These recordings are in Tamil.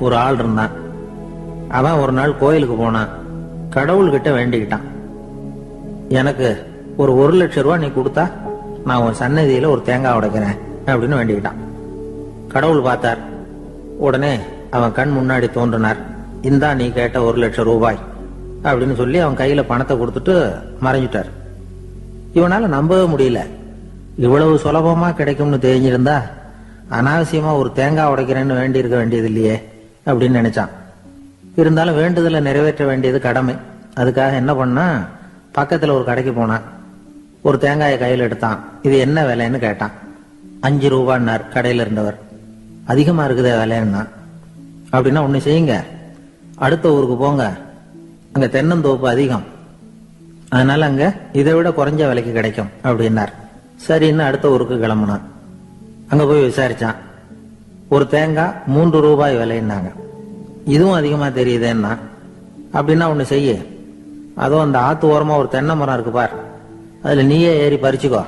ஒரு ஆள் இருந்தான். அவன் ஒரு நாள் கோயிலுக்கு போனான். கடவுள்கிட்ட வேண்டிக்கிட்டான். எனக்கு ஒரு ஒரு லட்சம் ரூபா நீ கொடுத்தா நான் உன் சன்னதியில ஒரு தேங்காய் உடைக்கிறேன் அப்படின்னு வேண்டிக்கிட்டான். கடவுள் பார்த்தார். உடனே அவன் கண் முன்னாடி தோன்றினார். இந்தா நீ கேட்ட ஒரு லட்சம் ரூபாய் அப்படின்னு சொல்லி அவன் கையில பணத்தை கொடுத்துட்டு மறைஞ்சிட்டார். இவனால நம்பவே முடியல. இவ்வளவு சுலபமா கிடைக்கும்னு தெரிஞ்சிருந்தா அனாவசியமா ஒரு தேங்காய் உடைக்கிறேன்னு வேண்டி இருக்க வேண்டியது இல்லையே அப்படின்னு நினைச்சான். இருந்தாலும் வேண்டுதலை நிறைவேற்ற வேண்டியது கடமை. அதுக்காக என்ன பண்ணா பக்கத்துல ஒரு கடைக்கு போனான். ஒரு தேங்காயை கையில் எடுத்தான். இது என்ன விலைன்னு கேட்டான். அஞ்சு ரூபான்னார் கடையில இருந்தவர். அதிகமா இருக்குதே விலைன்னா. அப்படின்னா ஒண்ணு செய்யுங்க. அடுத்த ஊருக்கு போங்க. அங்க தென்னந்தோப்பு அதிகம். அதனால அங்க இதை விட குறைஞ்ச விலைக்கு கிடைக்கும் அப்படின்னார். சரின்னு அடுத்த ஊருக்கு கிளம்புனான். அங்க போய் விசாரிச்சான். ஒரு தேங்காய் மூன்று ரூபாய் விலைன்னாங்க. இதுவும் அதிகமா தெரியுதேன்னா. அப்படின்னா ஒண்ணு செய்ய. அதுவும் அந்த ஆத்து ஓரமா ஒரு தென்னை மரம் இருக்கு பார். அதுல நீயே ஏறி பறிச்சுக்கோ.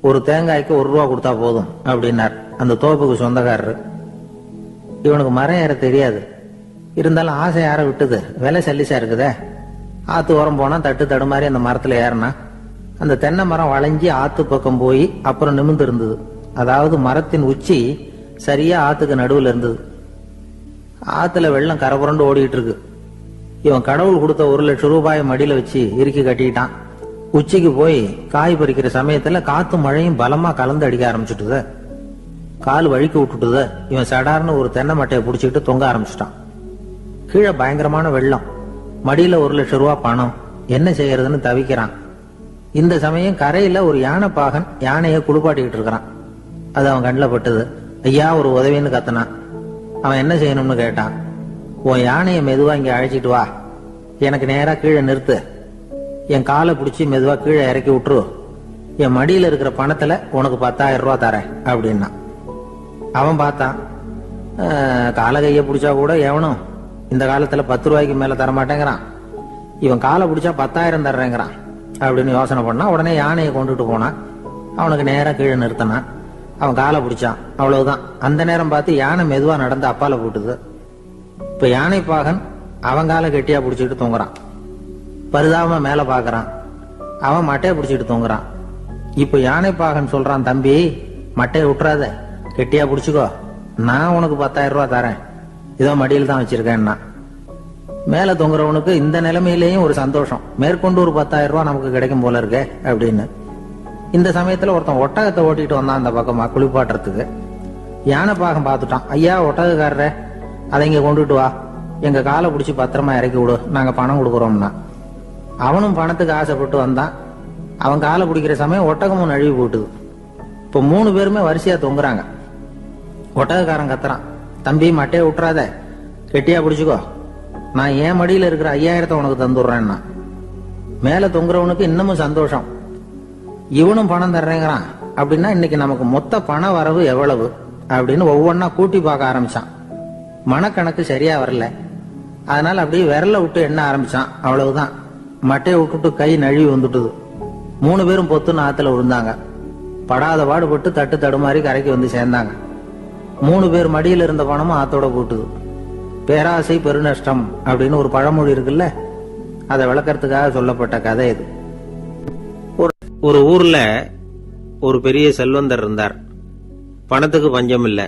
ஒரு தேங்காய்க்கு ஒரு ரூபா கொடுத்தா போதும் அப்படின்னார். அந்த தோப்புக்கு சொந்தக்காரர். இவனுக்கு மரம் ஏற தெரியாது. இருந்தாலும் ஆசை யார விட்டுது. விலை சல்லிசா இருக்குதே. ஆத்து ஓரம் போனா தட்டு தடுமாறி அந்த மரத்துல ஏறினா அந்த தென்னை மரம் வளைஞ்சி ஆத்து பக்கம் போய் அப்புறம் நிமிந்து இருந்தது. அதாவது மரத்தின் உச்சி சரியா ஆத்துக்கு நடுவில் இருந்தது. ஆத்துல வெள்ளம் கரபுரண்டு ஓடிட்டு இருக்கு இவன் கடவுள் கொடுத்த ஒரு லட்சம் ரூபாயை மடியில வச்சு இறுக்கி கட்டிக்கிட்டான் உச்சிக்கு போய் காய் பறிக்கிற சமயத்துல காத்து மழையும் பலமா கலந்து அடிக்க ஆரம்பிச்சுட்டுத. கால் வழுக்கி விட்டுட்டுத. இவன் சடார்னு ஒரு தென்னை மட்டையை பிடிச்சிக்கிட்டு தொங்க ஆரம்பிச்சிட்டான். கீழே பயங்கரமான வெள்ளம். மடியில ஒரு லட்சம் ரூபாய் பணம். என்ன செய்யறதுன்னு தவிக்கிறான். இந்த சமயம் கரையில ஒரு யானை பாகன் யானையை குளிப்பாட்டிக்கிட்டு இருக்கிறான். அது அவன் கண்ணில் பட்டது. ஐயா ஒரு உதவின்னு கத்தனான் அவன் என்ன செய்யணும்னு கேட்டான். உன் யானையை மெதுவாக இங்கே அழைச்சிட்டு வா. எனக்கு நேராக கீழே நிறுத்து. என் காலை பிடிச்சி மெதுவாக கீழே இறக்கி விட்டுரு. என் மடியில் இருக்கிற பணத்தில் உனக்கு பத்தாயிரம் ரூபா தரேன் அப்படின்னா. அவன் பார்த்தான். காலை கையை பிடிச்சா கூட எவனும் இந்த காலத்தில் பத்து ரூபாய்க்கு மேலே தரமாட்டேங்கிறான். இவன் காலை பிடிச்சா பத்தாயிரம் தர்றேங்கிறான் அப்படின்னு யோசனை பண்ணா உடனே யானையை கொண்டுட்டு போனான். அவனுக்கு நேராக கீழே நிறுத்தினான். அவன் காலை பிடிச்சான். அவ்வளவுதான். அந்த நேரம் பார்த்து யானை மெதுவா நடந்து அப்பால போட்டுது. இப்ப யானை பாகன் அவன் காலை கெட்டியா பிடிச்சிட்டு தூங்குறான். பரிதாபமா மேல பாக்குறான். அவன் மட்டையை பிடிச்சிட்டு தூங்குறான். இப்ப யானை பாகன் சொல்றான் தம்பி மட்டையை விட்டுறாத கெட்டியா பிடிச்சிக்கோ. நான் உனக்கு பத்தாயிரம் ரூபா தரேன். இதோ மடியில் தான் வச்சிருக்கேன்னா. மேல தொங்குறவனுக்கு இந்த நிலைமையிலேயும் ஒரு சந்தோஷம். மேற்கொண்டு ஒரு பத்தாயிரம் ரூபா நமக்கு கிடைக்கும் போல இருக்கே அப்படின்னு. இந்த சமயத்துல ஒருத்தன் ஒட்டகத்தை ஓட்டிட்டு வந்தான் அந்த பக்கமா குளிப்பாட்டுறதுக்கு. யானை பாகம் பார்த்துட்டான். ஐயா ஒட்டகக்காரரே அதை இங்க கொண்டுட்டு வா. எங்க காலை பிடிச்சி பத்திரமா இறக்கி விடு. நாங்க பணம் கொடுக்குறோம்னா. அவனும் பணத்துக்கு ஆசைப்பட்டு வந்தான். அவன் காலை பிடிக்கிற சமயம் ஒட்டகமும் நழுவி போட்டுது இப்போ மூணு பேருமே வரிசையா தொங்குறாங்க. ஒட்டகக்காரன் கத்துறான். தம்பி மட்டையை விட்டுறாத கெட்டியா பிடிச்சிக்கோ. நான் என் மடியில இருக்கிற ஐயாயிரத்தை உனக்கு தந்துடுறேன்னா. மேல தொங்குறவனுக்கு இன்னமும் சந்தோஷம். இவனும் பணம் தர்றேங்கிறான். அப்படின்னா இன்னைக்கு நமக்கு மொத்த பண வரவு எவ்வளவு? அப்படின்னு ஒவ்வொன்றா கூட்டி பார்க்க ஆரம்பிச்சான். மனக்கணக்கு சரியா வரல. அதனால அப்படியே விரல விட்டு எண்ண ஆரம்பிச்சான். அவ்வளவுதான். மட்டையை விட்டுட்டு கை நழுவி வந்துட்டுது. மூணு பேரும் பொத்துன்னு ஆத்துல விழுந்தாங்க. படாத பாடுபட்டு தட்டு தடுமாறி கரைக்கு வந்து சேர்ந்தாங்க. மூணு பேர் மடியில் இருந்த பணமும் ஆத்தோட போட்டுது. பேராசை பெருநஷ்டம் அப்படின்னு ஒரு பழமொழி இருக்குல்ல? அதை விளக்கறதுக்காக சொல்லப்பட்ட கதை இது. ஒரு ஊர்ல ஒரு பெரிய செல்வந்தர் இருந்தார். பணத்துக்கு பஞ்சம் இல்லை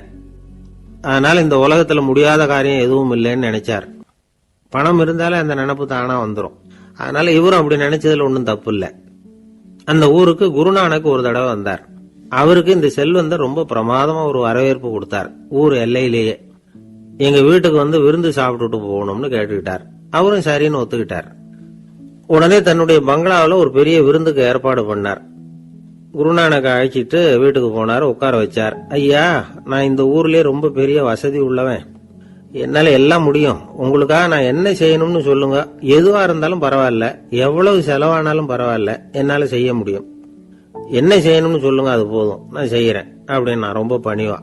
அதனால இந்த உலகத்துல முடியாத காரியம் எதுவும் இல்லைன்னு நினைச்சார். பணம் இருந்தாலே அந்த நினப்பு தானா வந்துடும் அதனால இவரும் அப்படி நினைச்சதுல ஒன்றும் தப்பு இல்லை. அந்த ஊருக்கு குருநானக் ஒரு தடவை வந்தார். அவருக்கு இந்த செல்வந்தர் ரொம்ப பிரமாதமா ஒரு வரவேற்பு கொடுத்தார். ஊர் எல்லையிலேயே. எங்க வீட்டுக்கு வந்து விருந்து சாப்பிட்டுட்டு போகணும்னு கேட்டுக்கிட்டார். அவரும் சரின்னு ஒத்துக்கிட்டார். உடனே தன்னுடைய பங்களாவில் ஒரு பெரிய விருந்துக்கு ஏற்பாடு பண்ணார். குருநானக் அழைச்சிட்டு வீட்டுக்கு போனார் உட்கார வச்சார். ஐயா நான் இந்த ஊர்லயே ரொம்ப பெரிய வசதி உள்ளவன். என்னால எல்லாம் முடியும். உங்களுக்காக நான் என்ன செய்யணும்னு சொல்லுங்க. எதுவா இருந்தாலும் பரவாயில்ல. எவ்வளவு செலவானாலும் பரவாயில்ல. என்னால செய்ய முடியும். என்ன செய்யணும்னு சொல்லுங்க அது போதும். நான் செய்யறேன் அப்படின்னு நான் ரொம்ப பணிவா.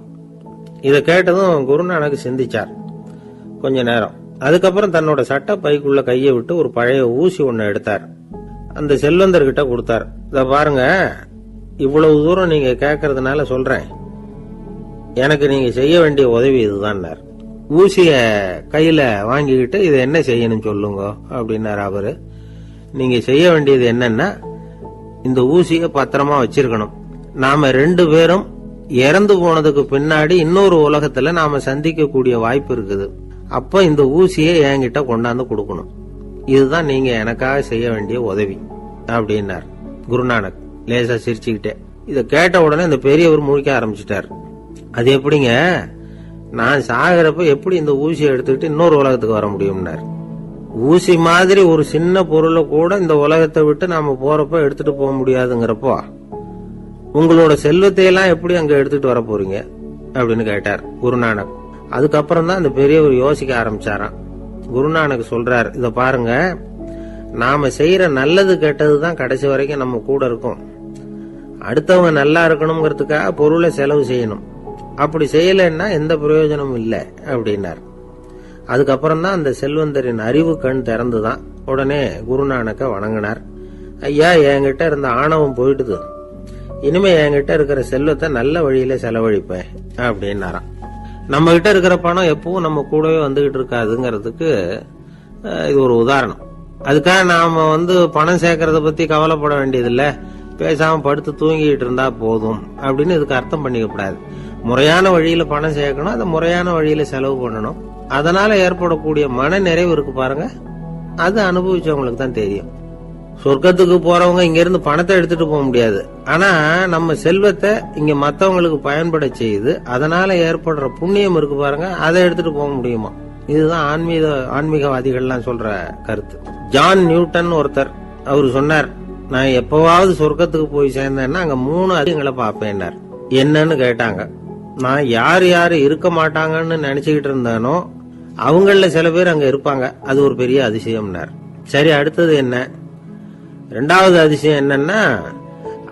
இதை கேட்டதும் குருநானக் சிந்திச்சார். கொஞ்ச நேரம். அதுக்கப்புறம் தன்னோட சட்ட பைக்குள்ள கையை விட்டு ஒரு பழைய ஊசி ஒன்று எடுத்தார். அந்த செல்வந்தர்கிட்ட கொடுத்தார். இதை பாருங்க இவ்வளவு தூரம் நீங்க கேட்கறதுனால சொல்றேன். எனக்கு நீங்க செய்ய வேண்டிய உதவி இதுதான்னார். ஊசிய கையில வாங்கிக்கிட்டு இதை என்ன செய்யணும் சொல்லுங்க அப்படின்னாரு அவரு. நீங்க செய்ய வேண்டியது என்னன்னா இந்த ஊசியை பத்திரமா வச்சிருக்கணும். நாம ரெண்டு பேரும் இறந்து போனதுக்கு பின்னாடி இன்னொரு உலகத்துல நாம சந்திக்கக்கூடிய வாய்ப்பு இருக்குது. அப்ப இந்த ஊசியை என்கிட்ட கொண்டாந்து கொடுக்கணும். இதுதான் நீங்க எனக்காக செய்ய வேண்டிய உதவி அப்படின்னார். குருநானக் லேசா சிரிச்சுக்கிட்டே. இதை கேட்ட உடனே இந்த பெரியவர் முழிக்க ஆரம்பிச்சிட்டார். அது எப்படிங்க? நான் சாகிறப்ப எப்படி இந்த ஊசியை எடுத்துக்கிட்டு இன்னொரு உலகத்துக்கு வர முடியும்னார். ஊசி மாதிரி ஒரு சின்ன பொருளை கூட இந்த உலகத்தை விட்டு நாம போறப்ப எடுத்துட்டு போக முடியாதுங்கிறப்போ உங்களோட செல்வத்தையெல்லாம் எப்படி அங்க எடுத்துட்டு வர போறீங்க? அப்படின்னு கேட்டார் குருநானக். அதுக்கப்புறம் தான் அந்த பெரியவர் யோசிக்க ஆரம்பிச்சாராம். குருநானக் சொல்றார் இத பாருங்க நாம செய்யற நல்லது கெட்டது தான் கடைசி வரைக்கும் நம்ம கூட இருக்கும். அடுத்தவங்க நல்லா இருக்கணுங்கிறதுக்காக பொருளை செலவு செய்யணும். அப்படி செய்யலைன்னா எந்த பிரயோஜனமும் இல்லை அப்படின்னார். அதுக்கப்புறம் தான் அந்த செல்வந்தரின் அறிவு கண் திறந்துதான் உடனே குருநானக்கை வணங்கினார். ஐயா என்கிட்ட இருந்த ஆணவம் போயிடுது இனிமே என்கிட்ட இருக்கிற செல்வத்தை நல்ல வழியில செலவழிப்பேன் அப்படின்னாராம். நம்ம கிட்ட இருக்கிற பணம் எப்பவும் நம்ம கூடவே வந்துகிட்டு இருக்காதுங்கிறதுக்கு இது ஒரு உதாரணம். அதுக்காக நாம வந்து பணம் சேர்க்கறத பத்தி கவலைப்பட வேண்டியதில்ல. பேசாம படுத்து தூங்கிட்டு இருந்தா போதும் அப்படின்னு இதுக்கு அர்த்தம் பண்ணிக்க கூடாது முறையான வழியில பணம் சேர்க்கணும் அதை முறையான வழியில செலவு பண்ணணும். அதனால ஏற்படக்கூடிய மன நிறைவு இருக்கு பாருங்க. அது அனுபவிச்சவங்களுக்கு தான் தெரியும். சொர்க்கத்துக்கு போறவங்க இங்க இருந்து பணத்தை எடுத்துட்டு போக முடியாது. ஆனா நம்ம செல்வத்தை இங்க மத்தவங்களுக்கு பயன்பட செய்து அதனால ஏற்படுற புண்ணியம் இருக்கு பாருங்க அதை எடுத்துட்டு போக முடியுமா? இதுதான் ஆன்மீக ஆன்மீகவாதிகள்லாம் சொல்ற கருத்து. ஜான் நியூட்டன் ஒருத்தர் அவர் சொன்னார் நான் எப்பவாவது சொர்க்கத்துக்கு போய் சேர்ந்தேன்னா அங்க மூணு அதிகங்களை பார்ப்பேன்னார். என்னன்னு கேட்டாங்க. நான் யார் யார் இருக்க மாட்டாங்கன்னு நினைச்சுக்கிட்டு இருந்தேனோ அவங்கள சில பேர் அங்க இருப்பாங்க. அது ஒரு பெரிய அதிசயம்னார். சரி அடுத்தது என்ன? ரெண்டாவது அதிசயம் என்னன்னா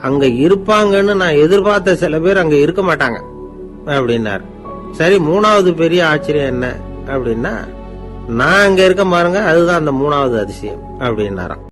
அங்க இருப்பாங்கன்னு நான் எதிர்பார்த்த சில பேர் அங்க இருக்க மாட்டாங்க அப்படின்னார். சரி மூணாவது பெரிய ஆச்சரியம் என்ன அப்படின்னா நான் அங்க இருக்க பாருங்க அதுதான் அந்த மூணாவது அதிசயம் அப்படின்னாராம்.